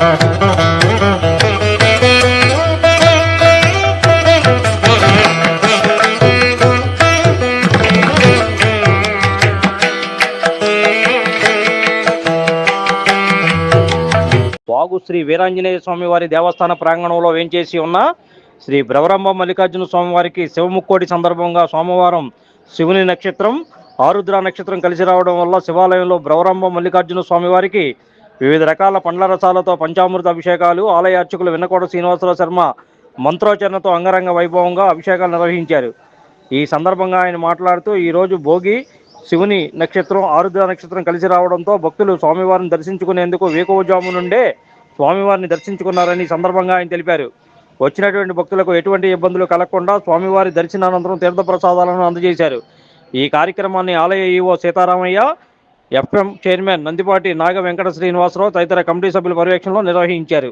బాగు శ్రీ వీరాంజనేయ స్వామి వారి దేవస్థాన ప్రాంగణంలో వేంచేసి ఉన్న శ్రీ బ్రవరంబ మల్లికార్జున స్వామివారికి శివముక్కోటి సందర్భంగా సోమవారం శివుని నక్షత్రం ఆరుద్ర నక్షత్రం కలిసి రావడం వల్ల శివాలయంలో బ్రవరంబ మల్లికార్జున స్వామివారికి వివిధ రకాల పండ్ల రసాలతో పంచామృత అభిషేకాలు ఆలయ అర్చకులు విన్నకోట శ్రీనివాసరావు శర్మ మంత్రోచరణతో అంగరంగ వైభవంగా అభిషేకాలు నిర్వహించారు. ఈ సందర్భంగా ఆయన మాట్లాడుతూ ఈరోజు భోగి శివుని నక్షత్రం ఆరుద్ర నక్షత్రం కలిసి రావడంతో భక్తులు స్వామివారిని దర్శించుకునేందుకు వేకువజాము నుండే స్వామివారిని దర్శించుకున్నారని సందర్భంగా ఆయన తెలిపారు. వచ్చినటువంటి భక్తులకు ఎటువంటి ఇబ్బందులు కలగకుండా స్వామివారి దర్శనానంతరం తీర్థప్రసాదాలను అందజేశారు. ఈ కార్యక్రమాన్ని ఆలయ EO Sitaramayya FM chairman Nandipati Naga Venkata Srinivasarao తదితర కమిటీ సభ్యుల పర్యవేక్షణలో నిర్వహించారు.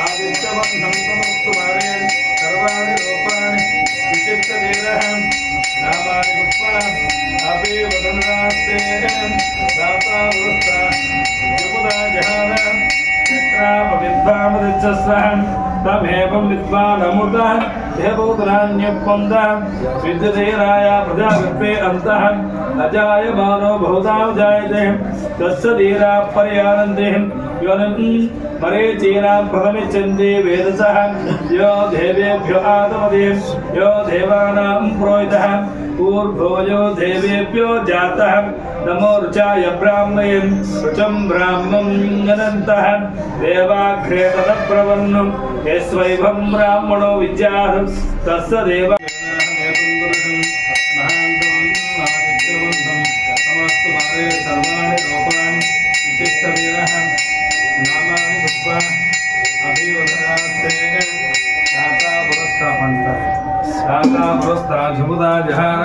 ఆదిత్యవర్ణం సమస్తు వారేణ్ సర్వాణి రూపాణి విచిత్ర నామాని గుప్తా అపి వదనాస్తే దాతా వృస్త యుముదా జహాన तमेवं विद्वानमुतः ह्यभूतराण्यपन्दः विद्युधीराय प्रजागत्वे अन्तः अजायमानो बहुतां जायते, तस्य धीरा पर्यानन्दे मरीचीनां फलमिच्छन्ति वेदसः, यो देवेभ्यो आदमदे, यो देवानां पुरोहितः, ऊर्ध्वो यो देवेभ्यो जातः। దేవేభ్యో జాతः నమో రుచాయ బ్రాహ్మయన్ రుచం బ్రాహ్మం అనంతః దేవాఘ్రే తదప్రవన్నం యస్వైవం బ్రాహ్మణో విద్యాః తస్య దేవ పురస్తా పురస్తా జముదా జహార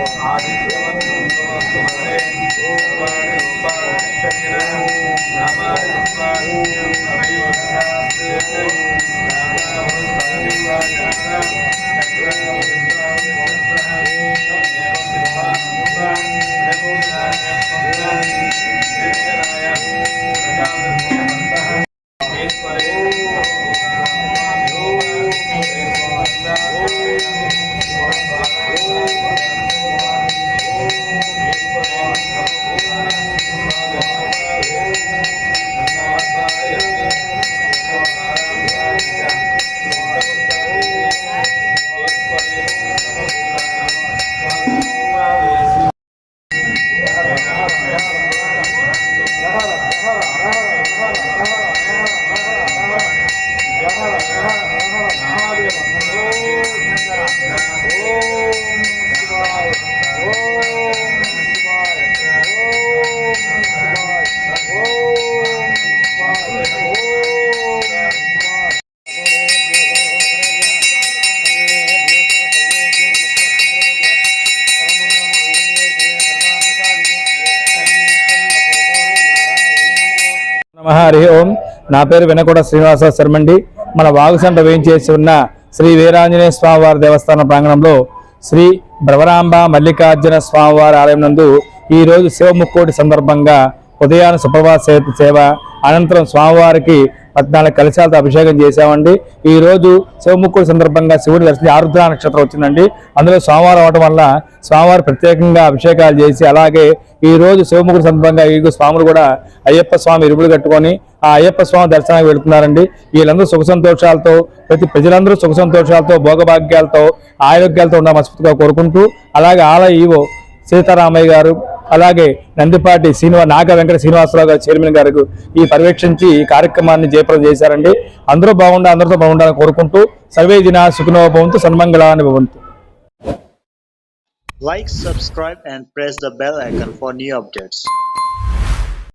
వీరా పర్యాంతి నమ హరి ఓం. నా పేరు వినకొండ శ్రీనివాస శర్మండి. మన వాగుసంట వేయించేసి ఉన్న శ్రీ వీరాంజనేయ స్వామివారి దేవస్థాన ప్రాంగణంలో శ్రీ భ్రవరాంబ మల్లికార్జున స్వామివారి ఆలయం నందు ఈరోజు శివముక్కోటి సందర్భంగా ఉదయాన సుప్రభాత సే- సేవ అనంతరం స్వామివారికి పద్నాలుగు కలశాలతో అభిషేకం చేశామండి. ఈరోజు శివముక్కుడు సందర్భంగా శివుడి దర్శనం ఆరుద్ర నక్షత్రం వచ్చిందండి. అందులో సోమవారం అవడం వల్ల స్వామివారు ప్రత్యేకంగా అభిషేకాలు చేసి అలాగే ఈరోజు శివముక్కుడు సందర్భంగా ఈ స్వాములు కూడా అయ్యప్ప స్వామి ఇరుములు కట్టుకొని ఆ అయ్యప్ప స్వామి దర్శనానికి వెళుతున్నారండి. వీళ్ళందరూ సుఖ సంతోషాలతో ప్రతి ప్రజలందరూ సుఖ సంతోషాలతో భోగభాగ్యాలతో ఆరోగ్యాలతో ఉన్న మనస్ఫూర్తిగా కోరుకుంటూ అలాగే ఆలయ ఈవో సీతారామయ్య గారు అలాగే నందిపాటి శ్రీనివా నాగ వెంకట శ్రీనివాసరావు గారు చైర్మన్ గారు ఈ పర్యవేక్షించి ఈ కార్యక్రమాన్ని జయప్రదం చేశారండి. అందరూ బాగుండాలి అందరితో బాగుండాలని కోరుకుంటూ సర్వే దిన సుఖనో భవంతు సన్మంగళాన్ని భవంతు. Like subscribe and press the bell icon for new updates